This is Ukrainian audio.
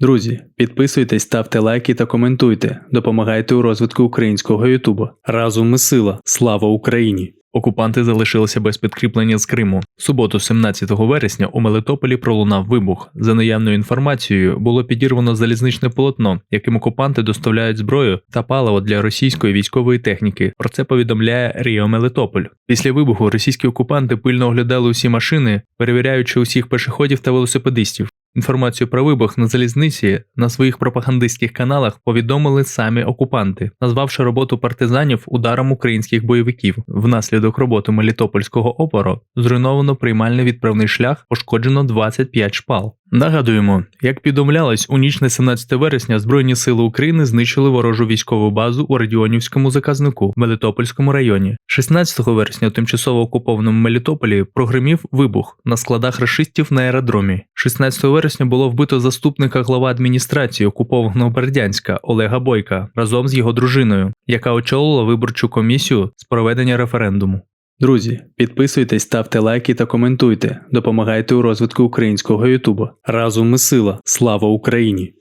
Друзі, підписуйтесь, ставте лайки та коментуйте. Допомагайте у розвитку українського Ютубу. Разом ми сила. Слава Україні! Окупанти залишилися без підкріплення з Криму. Суботу, 17 вересня, у Мелитополі пролунав вибух. За наявною інформацією, було підірвано залізничне полотно, яким окупанти доставляють зброю та паливо для російської військової техніки. Про це повідомляє Ріо Мелитополь. Після вибуху російські окупанти пильно оглядали усі машини, перевіряючи усіх пешеходів та велосипедистів. Інформацію про вибух на залізниці на своїх пропагандистських каналах повідомили самі окупанти, назвавши роботу партизанів ударом українських бойовиків. Внаслідок роботи Мелітопольського опору зруйновано приймальний відправний шлях, пошкоджено 25 шпал. Нагадуємо, як повідомлялось, у ніч на 17 вересня Збройні сили України знищили ворожу військову базу у Радіонівському заказнику в Мелітопольському районі. 16 вересня у тимчасово окупованому Мелітополі прогримів вибух на складах рашистів на аеродромі. 16 вересня було вбито заступника глава адміністрації окупованого Бердянська Олега Бойка разом з його дружиною, яка очолила виборчу комісію з проведення референдуму. Друзі, підписуйтесь, ставте лайки та коментуйте. Допомагайте у розвитку українського Ютубу. Разом ми сила. Слава Україні!